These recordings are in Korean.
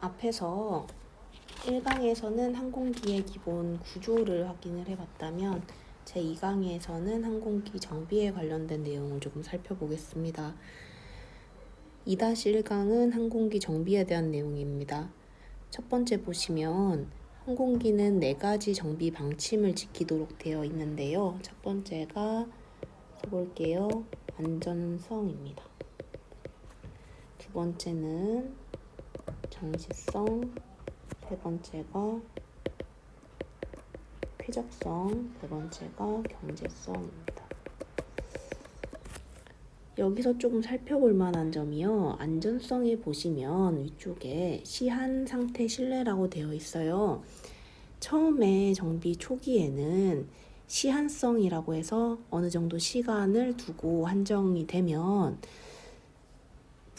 앞에서 1강에서는 항공기의 기본 구조를 확인을 해봤다면 제2강에서는 항공기 정비에 관련된 내용을 조금 살펴보겠습니다. 2-1강은 항공기 정비에 대한 내용입니다. 첫 번째 보시면 항공기는 네 가지 정비 방침을 지키도록 되어 있는데요. 첫 번째가 써볼게요. 안전성입니다. 두 번째는 정시성, 세 번째가 쾌적성, 네 번째가 경제성입니다. 여기서 조금 살펴볼 만한 점이요. 안전성에 보시면 위쪽에 시한 상태 실내라고 되어 있어요. 처음에 정비 초기에는 시한성이라고 해서 어느 정도 시간을 두고 한정이 되면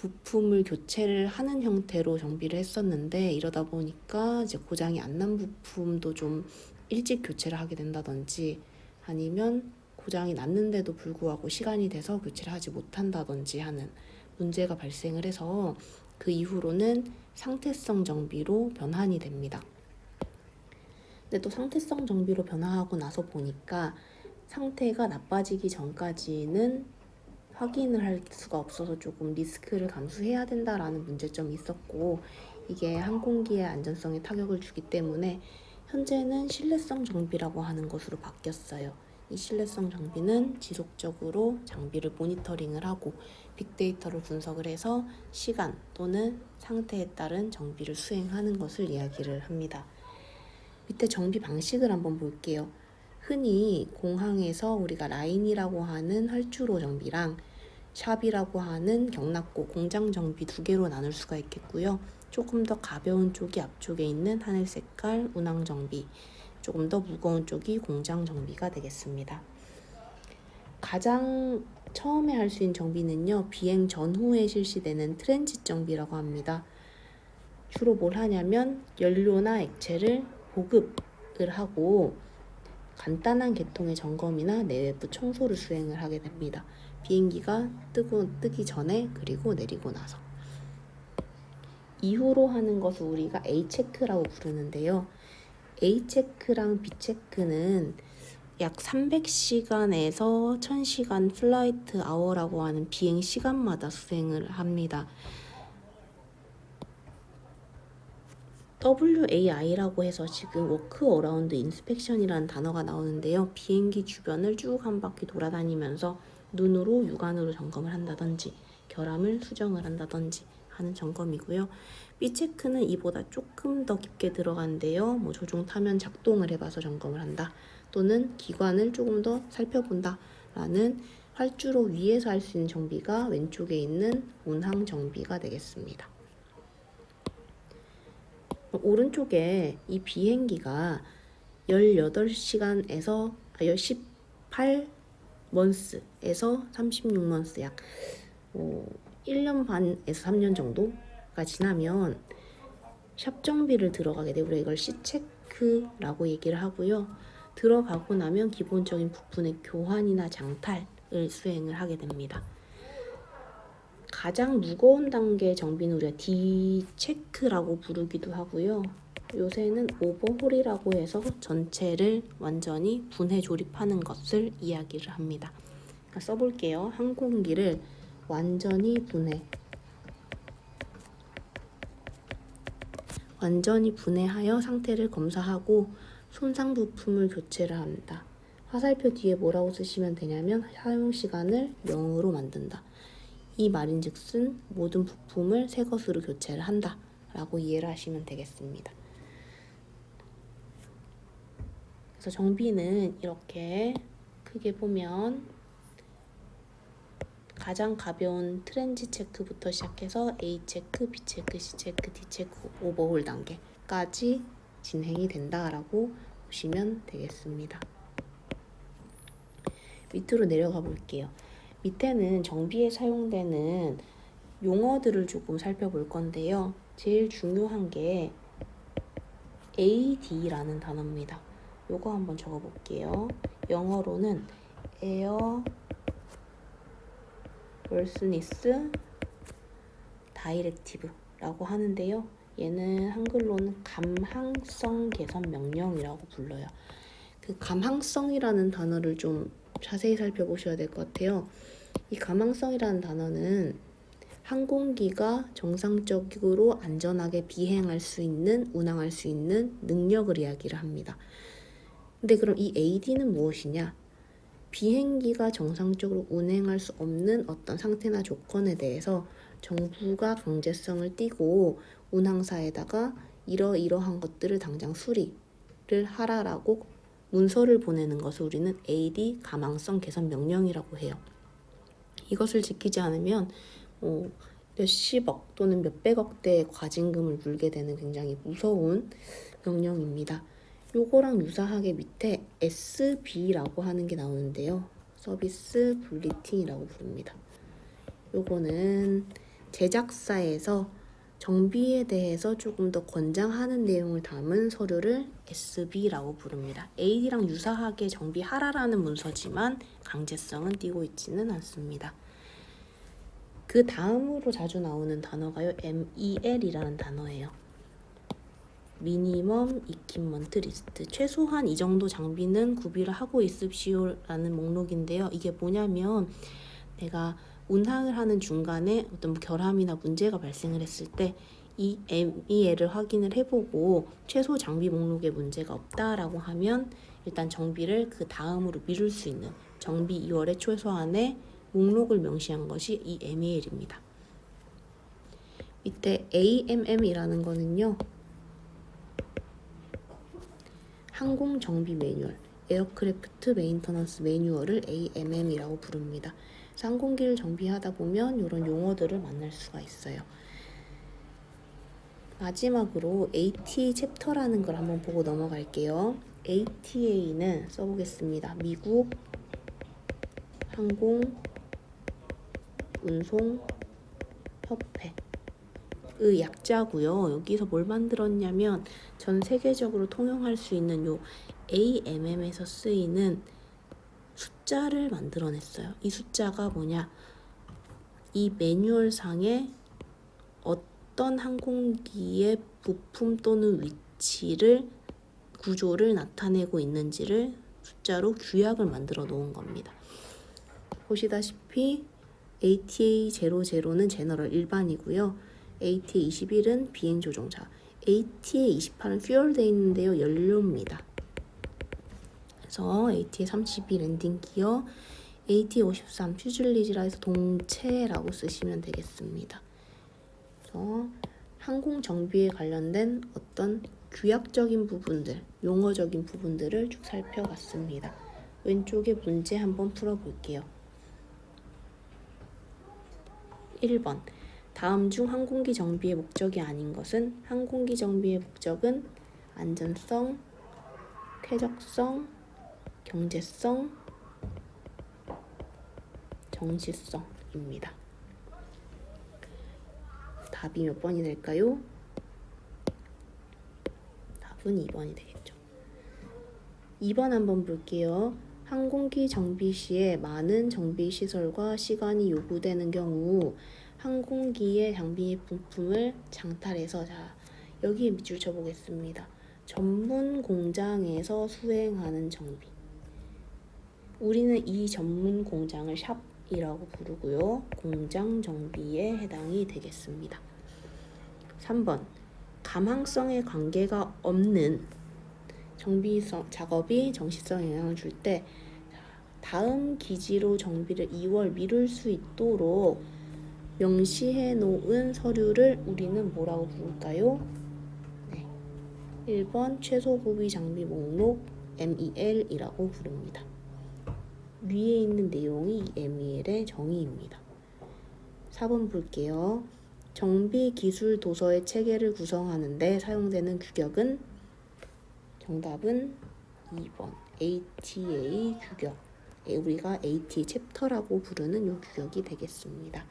부품을 교체를 하는 형태로 정비를 했었는데 이러다 보니까 이제 고장이 안 난 부품도 좀 일찍 교체를 하게 된다든지 아니면 고장이 났는데도 불구하고 시간이 돼서 교체를 하지 못한다든지 하는 문제가 발생을 해서 그 이후로는 상태성 정비로 변환이 됩니다. 근데 또 상태성 정비로 변화하고 나서 보니까 상태가 나빠지기 전까지는 확인을 할 수가 없어서 조금 리스크를 감수해야 된다라는 문제점이 있었고 이게 항공기의 안전성에 타격을 주기 때문에 현재는 신뢰성 정비라고 하는 것으로 바뀌었어요. 이 신뢰성 정비는 지속적으로 장비를 모니터링을 하고 빅데이터를 분석을 해서 시간 또는 상태에 따른 정비를 수행하는 것을 이야기를 합니다. 밑에 정비 방식을 한번 볼게요. 흔히 공항에서 우리가 라인이라고 하는 활주로 정비랑 샵이라고 하는 경납고 공장 정비 두 개로 나눌 수가 있겠고요. 조금 더 가벼운 쪽이 앞쪽에 있는 하늘 색깔 운항 정비, 조금 더 무거운 쪽이 공장 정비가 되겠습니다. 가장 처음에 할 수 있는 정비는요, 비행 전후에 실시되는 트랜짓 정비라고 합니다. 주로 뭘 하냐면 연료나 액체를 보급을 하고 간단한 계통의 점검이나 내외부 청소를 수행을 하게 됩니다. 비행기가 뜨고, 뜨기 전에 그리고 내리고 나서 이후로 하는 것을 우리가 A 체크라고 부르는데요. A 체크랑 B 체크는 약 300시간에서 1000시간 플라이트 아워라고 하는 비행 시간마다 수행을 합니다. WAI라고 해서 지금 워크 어라운드 인스펙션이라는 단어가 나오는데요. 비행기 주변을 쭉 한 바퀴 돌아다니면서 눈으로 육안으로 점검을 한다든지 결함을 수정을 한다든지 하는 점검이고요. B체크는 이보다 조금 더 깊게 들어가는데요. 뭐 조종 타면 작동을 해봐서 점검을 한다. 또는 기관을 조금 더 살펴본다. 라는 활주로 위에서 할 수 있는 정비가 왼쪽에 있는 운항 정비가 되겠습니다. 오른쪽에 이 비행기가 18시간에서 18 먼스에서 36먼스 약 어, 1년 반에서 3년 정도가 지나면 샵 정비를 들어가게 되고 이걸 C체크라고 얘기를 하고요. 들어가고 나면 기본적인 부품의 교환이나 장탈을 수행을 하게 됩니다. 가장 무거운 단계 정비는 우리가 D체크라고 부르기도 하고요. 요새는 오버홀이라고 해서 전체를 완전히 분해 조립하는 것을 이야기를 합니다. 그러니까 써볼게요. 항공기를 완전히 분해. 완전히 분해하여 상태를 검사하고 손상 부품을 교체를 한다. 화살표 뒤에 뭐라고 쓰시면 되냐면 사용 시간을 0으로 만든다. 이 말인즉슨 모든 부품을 새 것으로 교체를 한다. 라고 이해를 하시면 되겠습니다. 그래서 정비는 이렇게 크게 보면 가장 가벼운 트렌지 체크부터 시작해서 A 체크, B 체크, C 체크, D 체크, 오버홀 단계까지 진행이 된다라고 보시면 되겠습니다. 밑으로 내려가 볼게요. 밑에는 정비에 사용되는 용어들을 조금 살펴볼 건데요. 제일 중요한 게 AD라는 단어입니다. 요거 한번 적어 볼게요. 영어로는 에어 월스니스 다이렉티브라고 하는데요. 얘는 한글로는 감항성 개선 명령이라고 불러요. 그 감항성이라는 단어를 좀 자세히 살펴보셔야 될 것 같아요. 이 감항성이라는 단어는 항공기가 정상적으로 안전하게 비행할 수 있는, 운항할 수 있는 능력을 이야기를 합니다. 근데 그럼 이 AD는 무엇이냐? 비행기가 정상적으로 운행할 수 없는 어떤 상태나 조건에 대해서 정부가 강제성을 띠고 운항사에다가 이러이러한 것들을 당장 수리를 하라라고 문서를 보내는 것을 우리는 AD 가망성 개선 명령이라고 해요. 이것을 지키지 않으면 어, 몇십억 또는 몇백억 대의 과징금을 물게 되는 굉장히 무서운 명령입니다. 요거랑 유사하게 밑에 SB라고 하는 게 나오는데요. 서비스 불리팅이라고 부릅니다. 요거는 제작사에서 정비에 대해서 조금 더 권장하는 내용을 담은 서류를 SB라고 부릅니다. AD랑 유사하게 정비하라라는 문서지만 강제성은 띄고 있지는 않습니다. 그 다음으로 자주 나오는 단어가요. MEL이라는 단어예요. 미니멈 이퀴먼트 리스트 최소한 이 정도 장비는 구비를 하고 있읍시오라는 목록인데요. 이게 뭐냐면 내가 운항을 하는 중간에 어떤 결함이나 문제가 발생을 했을 때 이 MEL을 확인을 해보고 최소 장비 목록에 문제가 없다라고 하면 일단 정비를 그 다음으로 미룰 수 있는 정비 2월의 최소한의 목록을 명시한 것이 이 MEL입니다. 밑에 AMM이라는 거는요. 항공 정비 매뉴얼, 에어크래프트 메인터넌스 매뉴얼을 AMM이라고 부릅니다. 항공기를 정비하다 보면 이런 용어들을 만날 수가 있어요. 마지막으로 ATA 챕터라는 걸 한번 보고 넘어갈게요. ATA는 써보겠습니다. 미국 항공 운송 협회 의 약자고요. 여기서 뭘 만들었냐면 전 세계적으로 통용할 수 있는 요 AMM에서 쓰이는 숫자를 만들어냈어요. 이 숫자가 뭐냐? 이 매뉴얼 상에 어떤 항공기의 부품 또는 위치를 구조를 나타내고 있는지를 숫자로 규약을 만들어 놓은 겁니다. 보시다시피 ATA 00는 제너럴 일반이고요. ATA 21은 비행 조종사, ATA 28은 퓨얼돼 있는데요. 연료입니다. 그래서 ATA 32 랜딩 기어, ATA 53 퓨즐리지라 해서 동체라고 쓰시면 되겠습니다. 그래서 항공 정비에 관련된 어떤 규약적인 부분들, 용어적인 부분들을 쭉 살펴봤습니다. 왼쪽에 문제 한번 풀어볼게요. 1번. 다음 중 항공기 정비의 목적이 아닌 것은 항공기 정비의 목적은 안전성, 쾌적성, 경제성, 정시성입니다. 답이 몇 번이 될까요? 답은 2번이 되겠죠. 2번 한번 볼게요. 항공기 정비 시에 많은 정비 시설과 시간이 요구되는 경우 항공기의 장비 부품을 장탈해서 자 여기에 밑줄 쳐보겠습니다. 전문 공장에서 수행하는 정비. 우리는 이 전문 공장을 샵이라고 부르고요. 공장 정비에 해당이 되겠습니다. 3번 감항성에 관계가 없는 정비성 작업이 정시성에 영향을 줄 때 다음 기지로 정비를 2월 미룰 수 있도록 명시해 놓은 서류를 우리는 뭐라고 부를까요? 네. 1번 최소 구비 장비 목록 MEL이라고 부릅니다. 위에 있는 내용이 이 MEL의 정의입니다. 4번 볼게요. 정비 기술 도서의 체계를 구성하는데 사용되는 규격은 정답은 2번 ATA 규격. 예, 우리가 ATA 챕터라고 부르는 이 규격이 되겠습니다.